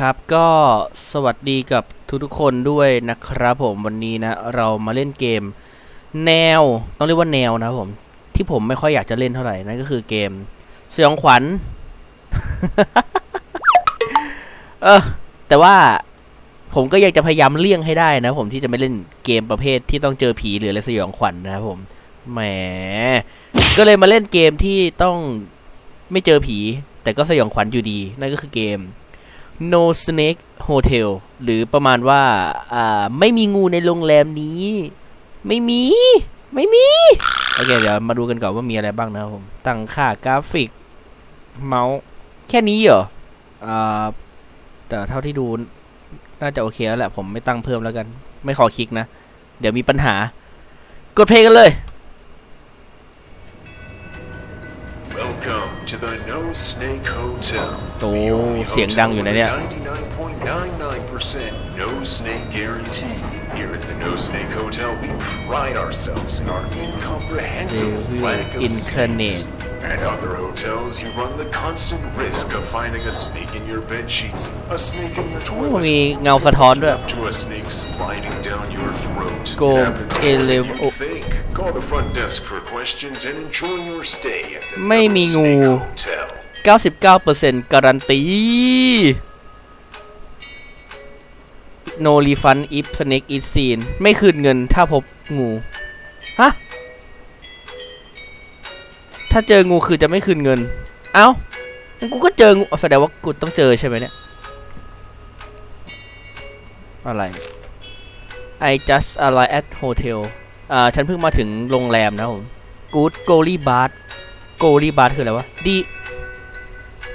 ครับก็สวัสดีกับทุกๆคนด้วยนะครับผมวันนี้นะ เรามาเล่นเกม แนวต้องเรียกว่าแนวนะผม ที่ผมไม่ค่อยอยากจะเล่นเท่าไหร่นั่นก็คือเกมสยองขวัญเออแต่ว่าผมก็ยังจะพยายามเลี่ยงให้ได้นะผมที่จะไม่เล่นเกมประเภทที่ต้องเจอผีหรืออะไรสยองขวัญนะครับผมแหมก็เลยมาเล่นเกมที่ต้องไม่เจอผี แต่ก็สยองขวัญอยู่ดี นั่นก็คือเกม No Snake Hotel หรือประมาณว่า อ่า ไม่มีงูในโรงแรมนี้ ไม่มี ไม่มี โอเค เดี๋ยวมาดูกันก่อนว่ามีอะไรบ้างนะครับผม ตั้งค่ากราฟิก เมาส์ แค่นี้เหรอ อ่า แต่เท่าที่ดู น่าจะโอเคแล้วแหละ ผมไม่ตั้งเพิ่มแล้วกัน ไม่ขอคลิกนะ เดี๋ยวมีปัญหา กดเพลงกันเลย Welcome to the โอ้ The only เสียงดังอยู่นะเนี่ย hotel with a 99.99% no snake guarantee. Here at the No Snake Hotel, we pride ourselves in our incomprehensible They will lack of incarnate. snakes. At other hotels, you run the constant risk of finding a snake in your bed sheets, a snake in your โอ้ toilet, มีเงาสะท้อนด้วย up to a snake sliding down your throat. Go It happens more than elev- you think. Call the front desk for questions and enjoy your stay at the ไม่ No มีงู Snake Hotel. 99%การันตี no refund if snake is seen ไม่คืนเงินถ้าพบงู ฮะ ถ้าเจองูคือจะไม่คืนเงิน เอ้างั้นกูก็เจองูแสดงว่ากูต้องเจอใช่ไหมเนี่ย อะไร I just arrived at hotel อ่า ฉันเพิ่งมาถึงโรงแรมนะผม Good Golly Bar โกลี่บาร์คืออะไรวะดี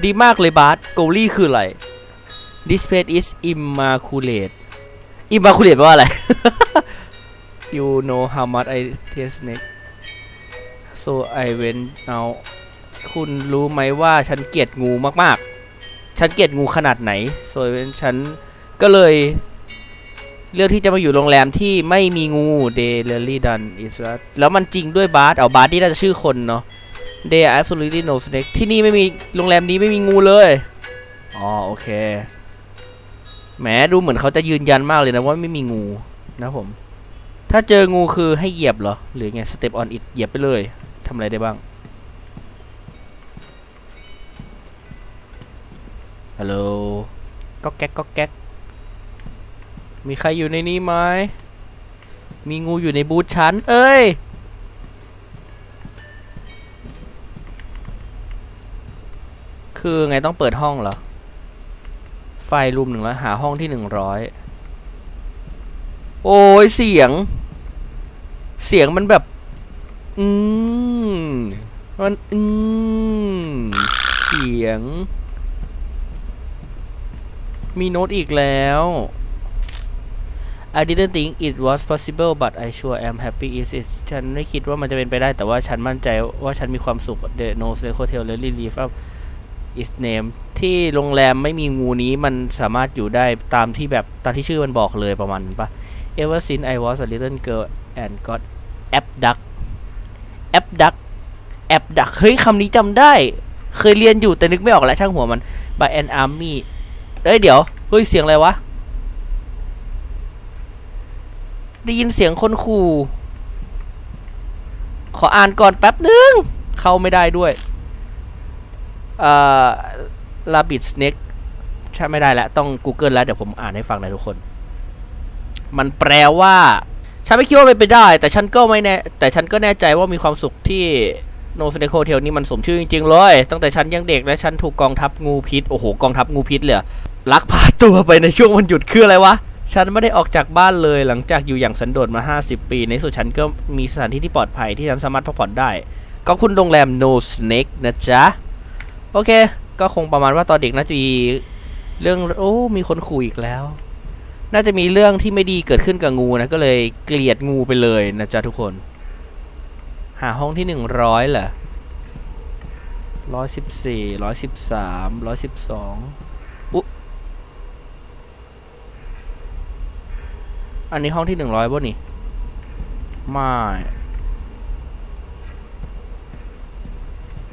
ดีมากเลยบาร์โกลี่คืออะไร This place is immaculate immaculate แปลว่าอะไร You know how much I taste snake so I went out คุณรู้ไหมว่าฉันเกลียดงูมากๆ ฉันเกลียดงูขนาดไหน so I went ฉันก็เลย เลือกที่จะมาอยู่โรงแรมที่ไม่มีงู They really done is that แล้วมันจริงด้วยบาร์เอาบาร์ที่น่าจะชื่อคนเนาะ They are absolutely no snake ที่นี่ไม่มีโรงแรมนี้ไม่มีงูเลย อ๋อโอเค แหมดูเหมือนเขาจะยืนยันมากเลยนะว่าไม่มีงูนะผม ถ้าเจองูคือให้เหยียบเหรอ หรือไง step on it เหยียบไปเลยทำอะไรได้บ้าง ฮัลโหลก็แก๊กก็แก๊ก มีใครอยู่ในนี้ไหมมีงูอยู่ในบูธชั้น เอ้ย คือไงต้องเปิดห้องเหรอ ไฟรูมหนึ่งแล้วหาห้องที่หนึ่งร้อยโอ้ยเสียง เสียงมันแบบ อืมมันอืมเสียง มีโน้ตอีกแล้ว I didn't think it was possible but I sure am happy is it ฉันไม่คิดว่ามันจะเป็นไปได้แต่ว่าฉันมั่นใจว่าฉันมีความสุข The No Snake Hotel really live up its name ที่โรงแรมไม่มีงูนี้มันสามารถอยู่ได้ตามที่แบบตามที่ชื่อมันบอกเลยประมาณนั้นปะ Ever since I was a little girl and got abduct abduct abduct เฮ้ยคำนี้จำได้ เคยเรียนอยู่แต่นึกไม่ออกแล้วช่างหัวมัน by an army เอ้ยเดี๋ยว เฮ้ย เสียงอะไรวะ ได้ยินเสียงคนขู่ ขออ่านก่อนแป๊บนึง เข้าไม่ได้ด้วย เอ่อ rabbit snake ใช่ไม่ได้แล้วต้อง Google แล้ว เดี๋ยวผมอ่านให้ฟังนะทุกคน มันแปลว่า ฉันไม่คิดว่าเป็นไปได้ แต่ฉันก็ไม่แน่แต่ฉันก็แน่ใจว่ามีความสุขที่ No Snake Hotel นี่มันสมชื่อจริงๆเลย ตั้งแต่ฉันยังเด็กและฉันถูกกองทัพงูพิษ โอ้โห กองทัพงูพิษเลยลักพาตัวไปในช่วงวันหยุดคืออะไรวะ ฉันไม่ได้ออกจากบ้านเลยหลังจากอยู่อย่างสันโดษมา 50 ปี ในที่สุดฉันก็มีสถานที่ที่ปลอดภัยที่ฉันสามารถพักผ่อนได้ ก็คุณโรงแรม No Snake นะจ๊ะ โอเค ก็คงประมาณว่าตอนเด็กน่าจะมีเรื่องโอ้มีคนขู่อีกแล้ว น่าจะมีเรื่องที่ไม่ดีเกิดขึ้นกับงูนะก็เลยเกลียดงูไปเลยนะจ๊ะทุกคน หาห้องที่หนึ่งร้อยเหรอร้อยสิบสี่ร้อยสิบสามร้อยสิบสองอุ๊อันนี้ห้องที่หนึ่งร้อยป่นี่ไม่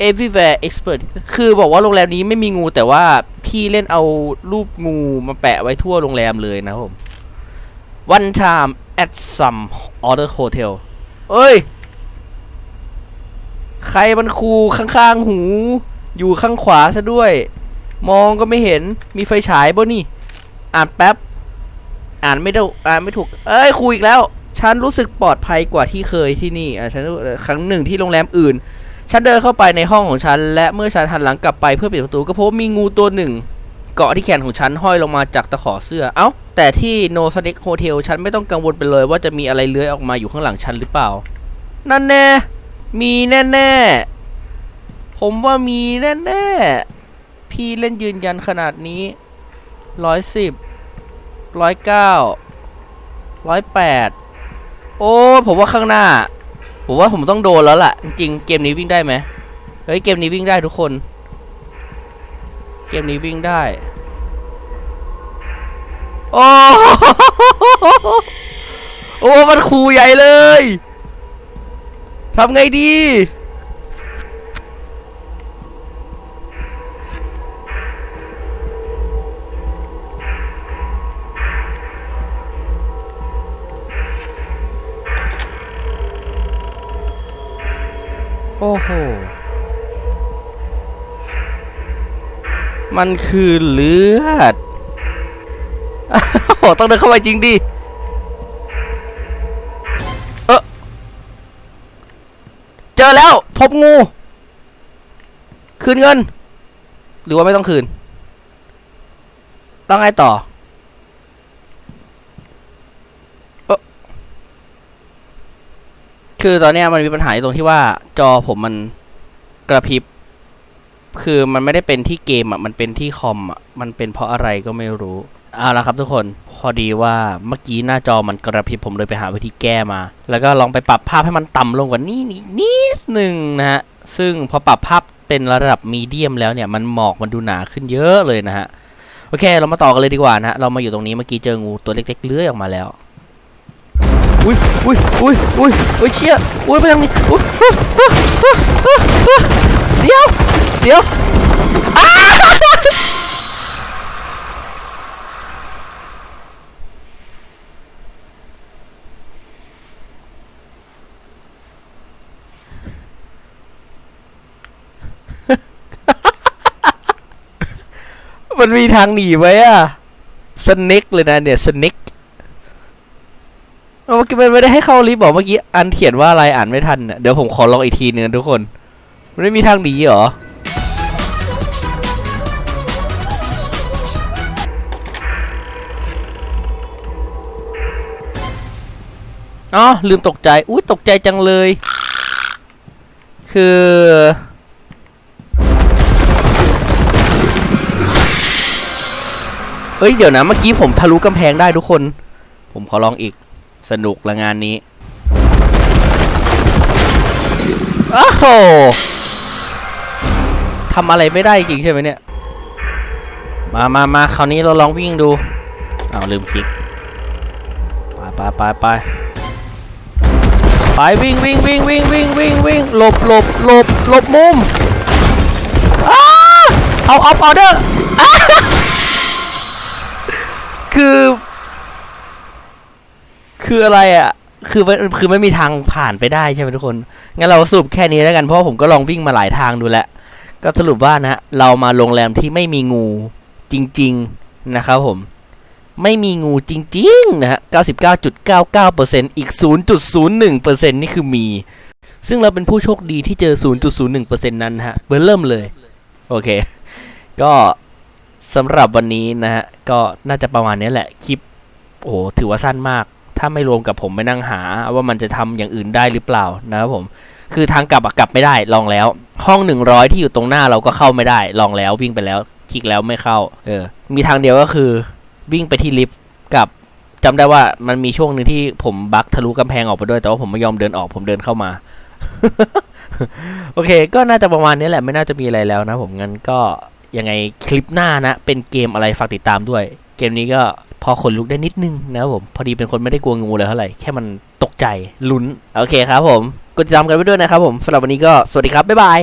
everywhere expert คือบอกว่าโรงแรมนี้ไม่มีงูแต่ว่าพี่เล่นเอารูปงูมาแปะไว้ทั่วโรงแรมเลยนะครับผม one time at some other hotel เอ้ย ใครมันคูข้างๆหู อยู่ข้างขวาซะด้วย มองก็ไม่เห็นมีไฟฉายบ่นี่ อ่านแป๊บ อ่านไม่ได้อ่านไม่ถูก เอ้ยครูอีกแล้ว ฉันรู้สึกปลอดภัยกว่าที่เคยที่นี่อะฉันครั้งหนึ่งที่โรงแรมอื่น ฉันเดินเข้าไปในห้องของฉัน และเมื่อฉันหันหลังกลับไปเพื่อปิดประตูก็พบมีงูตัวหนึ่ง เกาะที่แขนของฉันห้อยลงมาจากตะขอเสื้อ เอ้า แต่ที่ No Snake Hotel ฉันไม่ต้องกังวลไปเลยว่าจะมีอะไรเลื้อยออกมาอยู่ข้างหลังฉันหรือเปล่า นั่นแน่ มีแน่ๆผมว่ามีแน่ๆพี่เล่นยืนยันขนาดนี้ร้อยสิบร้อยเก้าร้อยแปดโอ้ ผมว่าข้างหน้า ผมว่าผมต้องโดนแล้วล่ะ จริงเกมนี้วิ่งได้ไหมเฮ้ยเกมนี้วิ่งได้ทุกคน เกมนี้วิ่งได้ โอ้โอ้มันคูใหญ่เลยทำไงดี โอ้โห มันคือเลือดโอ้ต้องเดินเข้าไปจริงดิ เออเจอแล้ว พบงู คืนเงิน หรือว่าไม่ต้องคืน ต้องไงต่อ เอ้อ คือตอนนี้มันมีปัญหาตรงที่ว่าจอผมมันกระพริบ คือมันไม่ได้เป็นที่เกมอะ มันเป็นที่คอมอะ มันเป็นเพราะอะไรก็ไม่รู้ เอาละครับทุกคน พอดีว่าเมื่อกี้หน้าจอมันกระพริบผมเลยไปหาวิธีแก้มา แล้วก็ลองไปปรับภาพให้มันต่ำลงกว่านี้นิดนิดหนึ่งนะฮะ ซึ่งพอปรับภาพเป็นระดับมีเดียมแล้วเนี่ยมันหมอกมันดูหนาขึ้นเยอะเลยนะฮะ โอเค เรามาต่อกันเลยดีกว่านะฮะ เรามาอยู่ตรงนี้เมื่อกี้เจองูตัวเล็กๆเลื้อยออกมาแล้ว อุ้ยอุ้ยอุ้ยอุ้ยอุ้ยเชี่ยอุ้ยไปทางนี้อุ้ยเดี๋ยวเดี๋ยวมันมีทางหนีไหมอะสเน็กเลยนะเนี่ยสเน็ก เมื่อกี้มันไม่ได้ให้เข้าลิฟต์บอกเมื่อกี้อันเขียนว่าอะไรอ่านไม่ทันน่ะเดี๋ยวผมขอลองอีกทีหนึงนะทุกคนมันไม่มีทางหนีเหรออ๋อลืมตกใจ อุ้ยตกใจจังเลย คือ เฮ้ย เดี๋ยวนะ เมื่อกี้ผมทะลุกำแพงได้ทุกคน ผมขอลองอีก สนุกละงานนี้โอ้โหทำอะไรไม่ได้จริงใช่ไหมเนี่ย มามามาคราวนี้เราลองวิ่งดูอ้าวลืมฟิกไปไปไปไปไปวิ่งวิ่งวิ่งวิ่งวิ่งวิ่งวิ่งหลบหลบหลบหลบมุมอ้าเอาเอาออเดอร์อ้าคือ คืออะไรอะ คือมันคือไม่มีทางผ่านไปได้ใช่ไหมทุกคน งั้นเราสรุปแค่นี้แล้วกันเพราะผมก็ลองวิ่งมาหลายทางดูแล้ว ก็สรุปว่านะฮะเรามาโรงแรมที่ไม่มีงูจริง ๆ นะครับผม ไม่มีงูจริง ๆ นะฮะ 99.99%อีก 0.01%นี่คือมี ซึ่งเราเป็นผู้โชคดีที่เจอ 0.01%นั้นนะฮะเบอร์เริ่มเลย โอเค ก็สำหรับวันนี้นะฮะ ก็น่าจะประมาณนี้แหละ คลิป โอ้โห ถือว่าสั้นมาก ถ้าไม่รวมกับผมไปนั่งหา ว่ามันจะทำอย่างอื่นได้หรือเปล่านะครับผม คือทางกลับกลับไม่ได้ลองแล้ว ห้องหนึ่งร้อยที่อยู่ตรงหน้าเราก็เข้าไม่ได้ ลองแล้ววิ่งไปแล้วคลิกแล้วไม่เข้า เออ มีทางเดียวก็คือ วิ่งไปที่ลิฟต์กับจำได้ว่ามันมีช่วงหนึ่งที่ผมบักทะลุกำแพงออกไปด้วย แต่ว่าผมไม่ยอมเดินออกผมเดินเข้ามา โอเค ก็น่าจะประมาณนี้แหละไม่น่าจะมีอะไรแล้วนะผมงั้นก็ยังไงคลิปหน้านะ เป็นเกมอะไรฝากติดตามด้วย เกมนี้ก็ พอขนลุกได้นิดนึงนะครับผม พอดีเป็นคนไม่ได้กลัวงูเลยเท่าไหร่ แค่มันตกใจลุ้น โอเคครับผม กดติดตามกันไปด้วยนะครับผมสำหรับวันนี้ก็สวัสดีครับ บ๊ายบาย